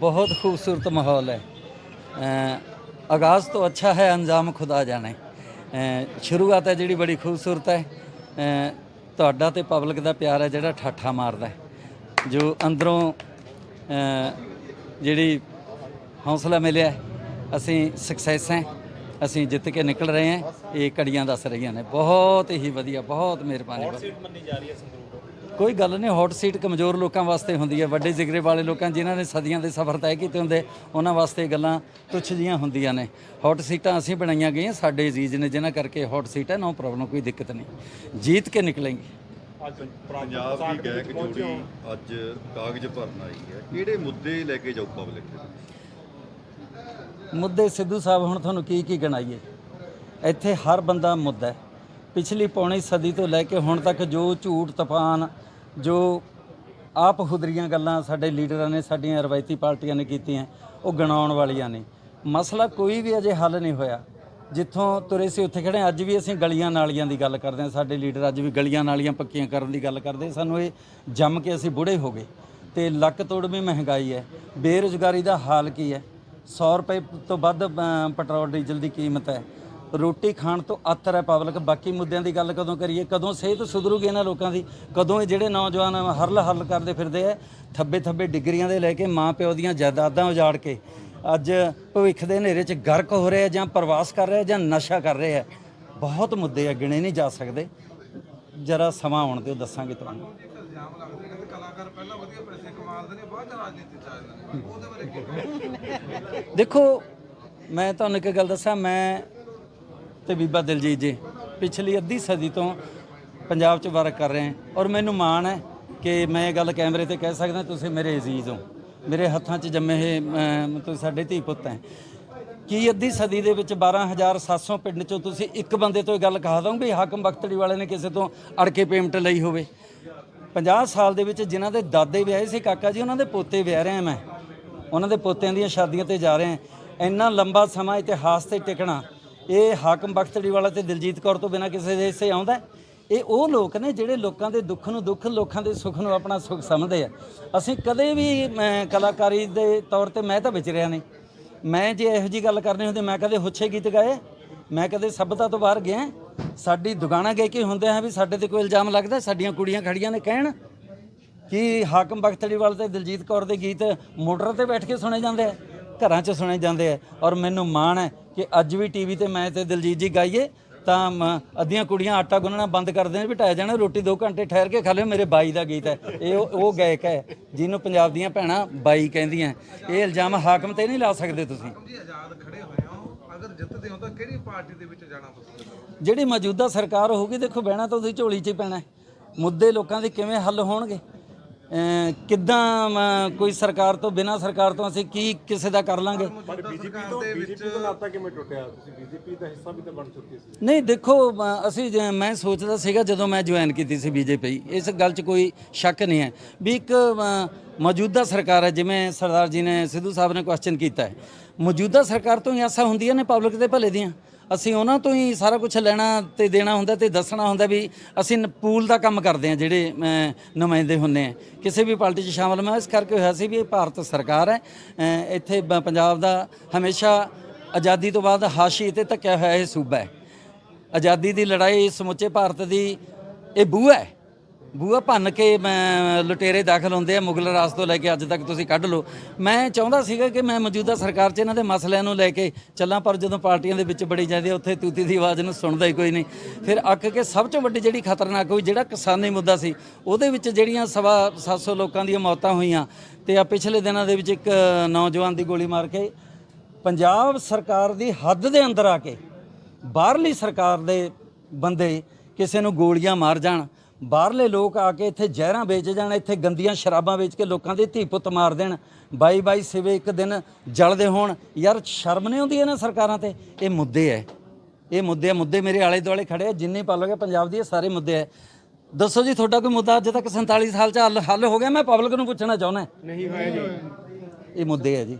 बहुत खूबसूरत माहौल है अ, आगाज़ तो अच्छा है अंजाम खुदा जाने ਅ, ਸ਼ੁਰੂਆਤ ਹੈ ਜਿਹੜੀ ਬੜੀ ਖੂਬਸੂਰਤ ਹੈ ਅ, ਤੁਹਾਡਾ ਤੇ ਪਬਲਿਕ ਦਾ ਪਿਆਰ ਹੈ ਜਿਹੜਾ ਠਾਠਾ ਮਾਰਦਾ ਹੈ ਜੋ ਅੰਦਰੋਂ ਅ, ਜਿਹੜੀ ਹੌਸਲਾ ਮਿਲਿਆ ਹੈ, ਅਸੀਂ ਸਕਸੈਸ ਹੈ ਅਸੀਂ ਜਿੱਤ ਕੇ ਨਿਕਲ ਰਹੇ ਹਾਂ। ਇਹ ਕੜੀਆਂ ਦੱਸ ਰਹੀਆਂ ਨੇ। ਬਹੁਤ ਹੀ ਵਧੀਆ ਬਹੁਤ ਮਿਹਰਬਾਨੀ। ਸੀਟ ਮੰਨੀ ਜਾ ਰਹੀ ਹੈ ਕੋਈ ਗੱਲ ਨਹੀਂ ਹੌਟ ਸੀਟ ਕਮਜ਼ੋਰ ਲੋਕਾਂ ਵਾਸਤੇ ਹੁੰਦੀ ਹੈ। ਵੱਡੇ ਜਿਗਰੇ ਵਾਲੇ ਲੋਕਾਂ ਜਿਨ੍ਹਾਂ ਨੇ ਸਦੀਆਂ ਦੇ ਸਫ਼ਰ ਤੈਅ ਕੀਤੇ ਹੁੰਦੇ ਉਹਨਾਂ ਵਾਸਤੇ ਗੱਲਾਂ ਤੁੱਛ ਜੀਆਂ ਹੁੰਦੀਆਂ ਨੇ। ਹੌਟ ਸੀਟਾਂ ਅਸੀਂ ਬਣਾਈਆਂ ਗਈਆਂ ਸਾਡੇ ਅਜ਼ੀਜ਼ ਨੇ ਜਿਨ੍ਹਾਂ ਕਰਕੇ ਹੌਟ ਸੀਟ ਹੈ ਨੋ ਪ੍ਰੋਬਲਮ ਕੋਈ ਦਿੱਕਤ ਨਹੀਂ। ਜੀਤ ਕੇ ਨਿਕਲेंगे ਪੰਜਾਬ ਦੀ ਗਾਇਕ ਜੋੜੀ ਅੱਜ ਕਾਗਜ਼ ਭਰਨ ਆਈ ਹੈ। ਕਿਹੜੇ ਮੁੱਦੇ ਲੈ ਕੇ ਜਾਊ ਪਬਲਿਕ ਦੇ ਮੁੱਦੇ ਸਿੱਧੂ ਸਾਹਿਬ ਹੁਣ ਤੁਹਾਨੂੰ ਕੀ ਕੀ ਗਣਾਈਏ? ਇੱਥੇ ਹਰ ਬੰਦਾ ਮੁੱਦਾ ਹੈ। ਪਿਛਲੀ ਪੌਣੀ ਸਦੀ ਤੋਂ ਲੈ ਕੇ ਹੁਣ ਤੱਕ ਜੋ ਝੂਠ, ਤੂਫਾਨ, ਜੋ ਆਪ ਹੁਦਰੀਆਂ ਗੱਲਾਂ ਸਾਡੇ ਲੀਡਰਾਂ ਨੇ, ਸਾਡੀਆਂ ਰਵਾਇਤੀ ਪਾਰਟੀਆਂ ਨੇ ਕੀਤੀਆਂ, ਉਹ ਗਣਾਉਣ ਵਾਲੀਆਂ ਨੇ। ਮਸਲਾ ਕੋਈ ਵੀ ਅਜੇ ਹੱਲ ਨਹੀਂ ਹੋਇਆ। ਜਿੱਥੋਂ ਤੁਰੇ ਸੀ, ਉੱਥੇ ਖੜੇ ਅੱਜ ਵੀ ਅਸੀਂ ਗਲੀਆਂ ਨਾਲੀਆਂ ਦੀ ਗੱਲ ਕਰਦੇ ਹਾਂ। ਸਾਡੇ ਲੀਡਰ ਅੱਜ ਵੀ ਗਲੀਆਂ ਨਾਲੀਆਂ ਪੱਕੀਆਂ ਕਰਨ ਦੀ ਗੱਲ ਕਰਦੇ। ਸਾਨੂੰ ਇਹ ਜੰਮ ਕੇ ਅਸੀਂ ਬੁੜੇ ਹੋ ਗਏ। ਤੇ ਲੱਕ ਤੋੜ ਵੀ ਮਹਿੰਗਾਈ ਹੈ। ਬੇਰੁਜ਼ਗਾਰੀ ਦਾ ਹਾਲ ਕੀ ਹੈ? 100 ਰੁਪਏ ਤੋਂ ਵੱਧ ਅ, ਪੈਟਰੋਲ ਡੀਜ਼ਲ ਦੀ ਕੀਮਤ ਹੈ। ਰੋਟੀ ਖਾਣ ਤੋਂ ਆਤਰ ਹੈ ਪਬਲਿਕ। ਬਾਕੀ ਮੁੱਦਿਆਂ ਦੀ ਗੱਲ ਕਦੋਂ ਕਰੀਏ? ਕਦੋਂ ਸਿਹਤ ਸੁਧਰੂਗੀ ਇਹਨਾਂ ਲੋਕਾਂ ਦੀ? ਕਦੋਂ ਇਹ ਜਿਹੜੇ ਨੌਜਵਾਨ ਹਰਲ ਹਰਲ ਕਰਦੇ ਫਿਰਦੇ ਆ ਥੱਬੇ ਥੱਬੇ ਡਿਗਰੀਆਂ ਦੇ ਲੈ ਕੇ ਮਾਂ ਪਿਓ ਦੀਆਂ ਜਾਇਦਾਦਾਂ ਉਜਾੜ ਕੇ ਅੱਜ ਭਵਿੱਖ ਦੇ ਹਨੇਰੇ 'ਚ ਗਰਕ ਹੋ ਰਹੇ ਆ ਜਾਂ ਪ੍ਰਵਾਸ ਕਰ ਰਹੇ ਆ ਜਾਂ ਨਸ਼ਾ ਕਰ ਰਹੇ ਆ? ਬਹੁਤ ਮੁੱਦੇ ਆ ਗਿਣੇ ਨਹੀਂ ਜਾ ਸਕਦੇ। ਜਰਾ ਸਮਾਂ ਆਉਣ ਦਿਓ ਦੱਸਾਂਗੇ ਤੁਹਾਨੂੰ ਇਲਜ਼ਾਮ ਲੱਗਦੇ ਕਹਿੰਦੇ ਕਲਾਕਾਰ ਪਹਿਲਾਂ ਵਧੀਆ ਪੈਸੇ ਕਮਾਉਂਦੇ ਨੇ ਬਾਅਦ ਚ ਰਾਜਨੀਤੀ ਚ ਆ ਜਾਂਦੇ ਨੇ ਉਹਦੇ ਬਾਰੇ ਕੀ ਕਹੋਗੇ? ਦੇਖੋ ਮੈਂ ਤੁਹਾਨੂੰ ਇੱਕ ਗੱਲ ਦੱਸਾਂ ਮੈਂ ਤੇ ਬੀਬਾ ਦਿਲਜੀਤ ਜੀ ਪਿਛਲੀ ਅੱਧੀ ਸਦੀ ਤੋਂ ਪੰਜਾਬ 'ਚ ਵਰਕ ਕਰ ਰਹੇ ਹਾਂ ਔਰ ਮੈਨੂੰ ਮਾਣ ਹੈ ਕਿ ਮੈਂ ਇਹ ਗੱਲ ਕੈਮਰੇ ਤੇ ਕਹਿ ਸਕਦਾ ਤੁਸੀਂ ਮੇਰੇ ਅਜ਼ੀਜ਼ ਹੋ। ਮੇਰੇ ਹੱਥਾਂ 'ਚ ਜੰਮੇ ਇਹ ਅਮ, ਤੁਸੀਂ ਸਾਡੇ ਧੀ ਪੁੱਤ ਹੈ। ਕੀ ਅੱਧੀ ਸਦੀ ਦੇ ਵਿੱਚ 12700 ਪਿੰਡ 'ਚੋਂ ਤੁਸੀਂ ਇੱਕ ਬੰਦੇ ਤੋਂ ਇਹ ਗੱਲ ਕਹਾ ਦੋਗੇ ਵੀ ਹਾਕਮ ਬਖਤੜੀ ਵਾਲੇ ਨੇ ਕਿਸੇ ਤੋਂ ਅੜ ਕੇ ਪੇਮੈਂਟ ਲਈ ਹੋਵੇ? 50 ਸਾਲ ਦੇ ਵਿੱਚ ਜਿਨ੍ਹਾਂ ਦੇ ਦਾਦੇ ਵਿਆਹੇ ਸੀ, ਕਾਕਾ ਜੀ, ਉਹਨਾਂ ਦੇ ਪੋਤੇ ਵਿਆਹ ਰਿਹਾ ਮੈਂ। ਉਹਨਾਂ ਦੇ ਪੋਤਿਆਂ ਦੀਆਂ ਸ਼ਾਦੀਆਂ ਤੇ ਜਾ ਰਿਹਾ। ਹਾਂ ਇੰਨਾ ਲੰਬਾ ਸਮਾਂ ਇਤਿਹਾਸ ਤੇ ਟਿਕਣਾ, ਇਹ ਹਾਕਮ ਬਖਤੜੀ ਵਾਲਾ ਤੇ ਦਿਲਜੀਤ ਕੌਰ ਤੋਂ ਬਿਨਾ ਕਿਸੇ ਦੇ ਹਿੱਸੇ ਆਉਂਦਾ ਇਹ ਉਹ ਲੋਕ ਨੇ ਜਿਹੜੇ ਲੋਕਾਂ ਦੇ ਦੁੱਖ ਨੂੰ ਦੁੱਖ, ਲੋਕਾਂ ਦੇ ਸੁੱਖ ਨੂੰ ਆਪਣਾ ਸੁੱਖ ਸਮਝਦੇ ਆ। ਅਸੀਂ ਕਦੇ ਵੀ ਕਲਾਕਾਰੀ ਦੇ ਤੌਰ ਤੇ ਮੈਂ ਤਾਂ ਵਿਚਰਿਆ ਨਹੀਂ। ਮੈਂ ਜੇ ਇਹੋ ਜੀ ਗੱਲ ਕਰਨੀ ਹੁੰਦੀ, ਮੈਂ ਕਦੇ ਹੁੱਛੇ ਗੀਤ ਗਾਏ, ਮੈਂ ਕਦੇ ਸਭਤਾ ਤੋਂ ਬਾਹਰ ਗਿਆ। ਸਾਡੀ ਦੁਕਾਨਾਂ ਗਏ ਕਿ ਹੁੰਦੇ ਆ ਵੀ ਸਾਡੇ ਤੇ ਕੋਈ ਇਲਜ਼ਾਮ ਲੱਗਦਾ, ਸਾਡੀਆਂ ਕੁੜੀਆਂ ਖੜੀਆਂ ਨੇ ਕਹਿਣ ਕਿ ਹਾਕਮ ਬਖਤੜੀਵਾਲ ਤੇ ਦਿਲਜੀਤ ਕੌਰ ਦੇ ਗੀਤ ਮੋਟਰ ਤੇ ਬੈਠ ਕੇ ਸੁਣੇ ਜਾਂਦੇ ਆ, ਘਰਾਂ 'ਚ ਸੁਣੇ ਜਾਂਦੇ ਆ। ਔਰ ਮੈਨੂੰ ਮਾਣ ਹੈ ਕਿ ਅੱਜ ਵੀ ਟੀਵੀ ਤੇ ਮੈਂ ਤੇ ਦਿਲਜੀਤ ਜੀ ਗਾਈਏ ਤਾਂ ਅੱਧੀਆਂ ਕੁੜੀਆਂ ਆਟਾ ਗੁੰਨਣਾ ਬੰਦ ਕਰ ਦੇਣ ਬਿਟਾਇਆ ਜਾਣਾ, ਰੋਟੀ 2 ਘੰਟੇ ਠਹਿਰ ਕੇ ਖਾ ਲਿਓ, ਮੇਰੇ ਬਾਈ ਦਾ ਗੀਤ ਹੈ। ਇਹ ਉਹ ਗਾਇਕ ਹੈ ਜਿਹਨੂੰ ਪੰਜਾਬ ਦੀਆਂ ਭੈਣਾਂ ਬਾਈ ਕਹਿੰਦੀਆਂ। ਇਹ ਇਲਜ਼ਾਮ ਹਾਕਮ ਤੇ ਨਹੀਂ ਲਾ ਸਕਦੇ ਤੁਸੀਂ ਜੀ ਆਜ਼ਾਦ ਖੜੇ ਹੋਏ ਹੋ ਅਗਰ ਜਿੱਤਦੇ ਹੋ ਤਾਂ ਕਿਹੜੀ ਪਾਰਟੀ ਦੇ ਵਿੱਚ ਜਾਣਾ ਪਸੰਦ ਕਰੋਗੇ ਜਿਹੜੀ ਮੌਜੂਦਾ ਸਰਕਾਰ ਹੋਊਗੀ ਦੇਖੋ ਬਹਿਣਾ ਤਾਂ ਉਹਦੀ ਝੋਲੀ 'ਚ ਹੀ ਪੈਣਾ ਹੈ। ਮੁੱਦੇ ਲੋਕਾਂ ਦੇ ਕਿਵੇਂ ਹੱਲ ਹੋਣਗੇ? ਅਮ ਕਿੱਦਾਂ ਕੋਈ ਸਰਕਾਰ ਤੋਂ ਬਿਨਾਂ ਸਰਕਾਰ ਤੋਂ ਅਸੀਂ ਕੀ ਕਿਸੇ ਦਾ ਕਰ ਲਾਂਗੇ? ਪਰ ਬੀਜੇਪੀ ਤੋਂ ਬੀਜੇਪੀ ਤੋਂ ਨਾਤਾ ਕਿਵੇਂ ਟੁੱਟਿਆ? ਨਹੀਂ ਦੇਖੋ ਅ, ਅਸੀਂ ਜ- ਮੈਂ ਸੋਚਦਾ ਸੀਗਾ ਜਦੋਂ ਮੈਂ ਜੁਆਇਨ ਕੀਤੀ ਸੀ ਬੀਜੇਪੀ ਇਸ ਗੱਲ 'ਚ ਕੋਈ ਸ਼ੱਕ ਨਹੀਂ ਹੈ। ਵੀ ਇੱਕ ਅ, ਮੌਜੂਦਾ ਸਰਕਾਰ ਹੈ, ਜਿਵੇਂ ਸਰਦਾਰ ਜੀ ਨੇ ਸਿੱਧੂ ਸਾਹਿਬ ਨੇ ਕੁਐਸਚਨ ਕੀਤਾ ਹੈ। ਮੌਜੂਦਾ ਸਰਕਾਰ ਤੋਂ ਹੀ ਆਸਾਂ ਹੁੰਦੀਆਂ ਨੇ ਪਬਲਿਕ ਦੇ ਭਲੇ ਦੀਆਂ? ਅਸੀਂ ਉਹਨਾਂ ਤੋਂ ਹੀ ਸਾਰਾ ਕੁਝ ਲੈਣਾ ਤੇ ਦੇਣਾ ਹੁੰਦਾ ਤੇ ਦੱਸਣਾ ਹੁੰਦਾ ਵੀ ਅਸੀਂ ਪੂਲ ਦਾ ਕੰਮ ਕਰਦੇ ਹਾਂ, ਜਿਹੜੇ ਨੁਮਾਇੰਦੇ ਹੁੰਦੇ ਆ ਕਿਸੇ ਵੀ ਪਾਰਟੀ 'ਚ ਸ਼ਾਮਲ ਮੈਂ ਇਸ ਕਰਕੇ ਹੋਇਆ ਸੀ ਵੀ ਇਹ ਭਾਰਤ ਸਰਕਾਰ ਹੈ। ਇੱਥੇ ਬ- ਪੰਜਾਬ ਦਾ ਹਮੇਸ਼ਾ ਆਜ਼ਾਦੀ ਤੋਂ ਬਾਅਦ ਹਾਸ਼ੀ ਤੇ ਧੱਕਿਆ ਹੋਇਆ ਇਹ ਸੂਬਾ ਹੈ। ਆਜ਼ਾਦੀ ਦੀ ਲੜਾਈ ਸਮੁੱਚੇ ਭਾਰਤ ਦੀ ਇਹ ਬੂਹਾ ਹੈ। ਬੂਹਾ ਭੰਨ ਕੇ ਮੈਂ ਲੁਟੇਰੇ ਦਾਖਲ ਹੁੰਦੇ ਆ, ਮੁਗਲ ਰਾਜ ਤੋਂ ਲੈ ਕੇ ਅੱਜ ਤੱਕ ਤੁਸੀਂ ਕੱਢ ਲਓ। ਮੈਂ ਚਾਹੁੰਦਾ ਸੀਗਾ ਕਿ ਮੈਂ ਮੌਜੂਦਾ ਸਰਕਾਰ 'ਚ ਇਹਨਾਂ ਦੇ ਮਸਲਿਆਂ ਨੂੰ ਲੈ ਕੇ ਚੱਲਾਂ, ਪਰ ਜਦੋਂ ਪਾਰਟੀਆਂ ਦੇ ਵਿੱਚ ਬੜੀ ਜਾਂਦੀ ਹੈ ਉੱਥੇ ਤੂਤੀ ਦੀ ਆਵਾਜ਼ ਨੂੰ ਸੁਣਦਾ ਹੀ ਕੋਈ ਨਹੀਂ। ਫਿਰ ਅੱਕ ਕੇ ਸਭ ਤੋਂ ਵੱਡੀ ਜਿਹੜੀ ਖਤਰਨਾਕ ਹੋਈ, ਜਿਹੜਾ ਕਿਸਾਨੀ ਮੁੱਦਾ ਸੀ, ਉਹਦੇ ਵਿੱਚ ਜਿਹੜੀਆਂ ਸਵਾ 700 ਲੋਕਾਂ ਦੀਆਂ ਮੌਤਾਂ ਹੋਈਆਂ, ਤੇ ਆ ਪਿਛਲੇ ਦਿਨਾਂ ਦੇ ਵਿੱਚ ਇੱਕ ਨੌਜਵਾਨ ਦੀ ਗੋਲੀ ਮਾਰ ਕੇ ਪੰਜਾਬ ਸਰਕਾਰ ਦੀ ਹੱਦ ਦੇ ਅੰਦਰ ਆ ਕੇ ਬਾਹਰਲੀ ਸਰਕਾਰ ਦੇ ਬੰਦੇ ਕਿਸੇ ਨੂੰ ਗੋਲੀਆਂ ਮਾਰ ਜਾਣ ਬਾਹਰਲੇ ਲੋਕ ਆ ਕੇ ਇੱਥੇ ਜ਼ਹਿਰਾਂ ਵੇਚ ਜਾਣ ਇੱਥੇ ਗੰਦੀਆਂ ਸ਼ਰਾਬਾਂ ਵੇਚ ਕੇ ਲੋਕਾਂ ਦੇ ਧੀ ਪੁੱਤ ਮਾਰ ਦੇਣ। ਬਾਈ ਬਾਈ ਸਿਵੇ ਇੱਕ ਦਿਨ ਜਲਦੇ ਹੋਣ। ਯਾਰ ਸ਼ਰਮ ਨਹੀਂ ਆਉਂਦੀ ਇਹਨਾਂ ਸਰਕਾਰਾਂ ਤੇ? ਇਹ ਮੁੱਦੇ ਐ। ਇਹ ਮੁੱਦੇ ਮੁੱਦੇ ਮੇਰੇ ਆਲੇ ਦੁਆਲੇ ਖੜੇ ਆ ਜਿੰਨੇ ਪਾਲੋਗੇ ਪੰਜਾਬ ਦੀ ਇਹ ਸਾਰੇ ਮੁੱਦੇ ਐ। ਦੱਸੋ ਜੀ ਤੁਹਾਡਾ ਕੋਈ ਮੁੱਦਾ ਅੱਜ ਤੱਕ 47 ਸਾਲ ਚ ਹੱਲ ਹੋ ਗਿਆ? ਮੈਂ ਪਬਲਿਕ ਨੂੰ ਪੁੱਛਣਾ ਚਾਹੁੰਦਾ। ਨਹੀਂ ਹੋਇਆ ਜੀ। ਇਹ ਮੁੱਦੇ ਆ ਜੀ।